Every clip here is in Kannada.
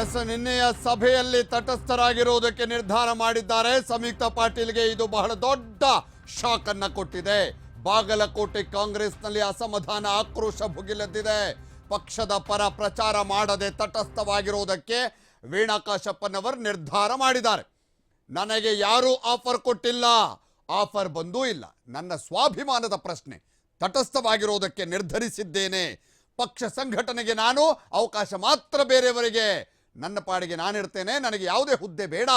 ಎಸ್, ನಿನ್ನೆಯ ಸಭೆಯಲ್ಲಿ ತಟಸ್ಥರಾಗಿರುವುದಕ್ಕೆ ನಿರ್ಧಾರ ಮಾಡಿದ್ದಾರೆ. ಸಂಯುಕ್ತ ಪಾಟೀಲ್ಗೆ ಇದು ಬಹಳ ದೊಡ್ಡ ಶಾಕ್ ಅನ್ನ ಕೊಟ್ಟಿದೆ. ಬಾಗಲಕೋಟೆ ಕಾಂಗ್ರೆಸ್ನಲ್ಲಿ ಅಸಮಾಧಾನ, ಆಕ್ರೋಶ ಭುಗಿಲೆದ್ದಿದೆ. ಪಕ್ಷದ ಪರ ಪ್ರಚಾರ ಮಾಡದೆ ತಟಸ್ಥವಾಗಿರುವುದಕ್ಕೆ ವೀಣಾ ಕಾಶಪ್ಪನವರು ನಿರ್ಧಾರ ಮಾಡಿದ್ದಾರೆ. ನನಗೆ ಯಾರೂ ಆಫರ್ ಕೊಟ್ಟಿಲ್ಲ. ಆಫರ್ ಬಂದೂ ಇಲ್ಲ. ನನ್ನ ಸ್ವಾಭಿಮಾನದ ಪ್ರಶ್ನೆ, ತಟಸ್ಥವಾಗಿರುವುದಕ್ಕೆ ನಿರ್ಧರಿಸಿದ್ದೇನೆ. ಪಕ್ಷ ಸಂಘಟನೆಗೆ ನಾನು ಅವಕಾಶ ಮಾತ್ರ ಬೇರೆಯವರಿಗೆ. ನನ್ನ ಪಾಡಿಗೆ ನಾನಿರ್ತೇನೆ, ನನಗೆ ಯಾವುದೇ ಹುದ್ದೆ ಬೇಡ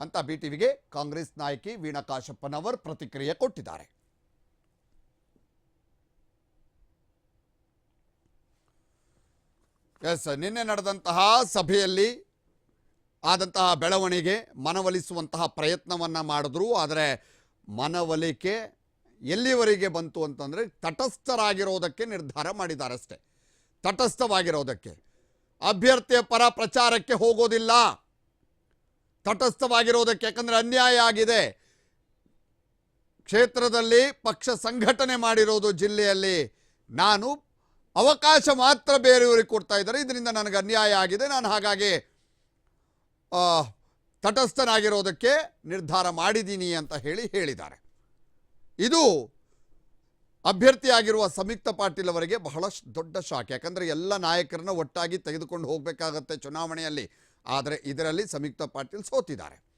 ಅಂತ ಬಿ ಟಿ ವಿಗೆ ಕಾಂಗ್ರೆಸ್ ನಾಯಕಿ ವೀಣಾ ಕಾಶಪ್ಪನವರ್ ಪ್ರತಿಕ್ರಿಯೆ ಕೊಟ್ಟಿದ್ದಾರೆ. ಎಸ್, ನಿನ್ನೆ ನಡೆದಂತಹ ಸಭೆಯಲ್ಲಿ ಆದಂತಹ ಬೆಳವಣಿಗೆ ಮನವೊಲಿಸುವಂತಹ ಪ್ರಯತ್ನವನ್ನು ಮಾಡಿದ್ರು. ಆದರೆ ಮನವೊಲಿಕೆ ಎಲ್ಲಿವರೆಗೆ ಬಂತು ಅಂತಂದರೆ ತಟಸ್ಥರಾಗಿರೋದಕ್ಕೆ ನಿರ್ಧಾರ ಮಾಡಿದ್ದಾರೆ ಅಷ್ಟೇ. ತಟಸ್ಥವಾಗಿರೋದಕ್ಕೆ. ಅಭ್ಯರ್ಥಿಯ ಪರ ಪ್ರಚಾರಕ್ಕೆ ಹೋಗೋದಿಲ್ಲ. ತಟಸ್ಥವಾಗಿರೋದಕ್ಕೆ, ಯಾಕಂದರೆ ಅನ್ಯಾಯ ಆಗಿದೆ. ಕ್ಷೇತ್ರದಲ್ಲಿ ಪಕ್ಷ ಸಂಘಟನೆ ಮಾಡಿರೋದು ಜಿಲ್ಲೆಯಲ್ಲಿ ನಾನು ಅವಕಾಶ ಮಾತ್ರ ಬೇರೆಯವರಿಗೆ ಕೊಡ್ತಾ ಇದ್ದಾರೆ. ಇದರಿಂದ ನನಗೆ ಅನ್ಯಾಯ ಆಗಿದೆ. ನಾನು ಹಾಗಾಗಿ ತಟಸ್ಥನಾಗಿರೋದಕ್ಕೆ ನಿರ್ಧಾರ ಮಾಡಿದ್ದೀನಿ ಅಂತ ಹೇಳಿ ಹೇಳಿದ್ದಾರೆ. ಇದು ಅಭ್ಯರ್ಥಿಯಾಗಿರುವ ಸಂಯುಕ್ತ ಪಾಟೀಲ್ ಅವರಿಗೆ ಬಹಳ ದೊಡ್ಡ ಶಾಕ್. ಯಾಕಂದರೆ ಎಲ್ಲ ನಾಯಕರನ್ನ ಒಟ್ಟಾಗಿ ತೆಗೆದುಕೊಂಡು ಹೋಗಬೇಕಾಗತ್ತೆ ಚುನಾವಣೆಯಲ್ಲಿ. ಆದರೆ ಇದರಲ್ಲಿ ಸಂಯುಕ್ತ ಪಾಟೀಲ್ ಸೋತಿದ್ದಾರೆ.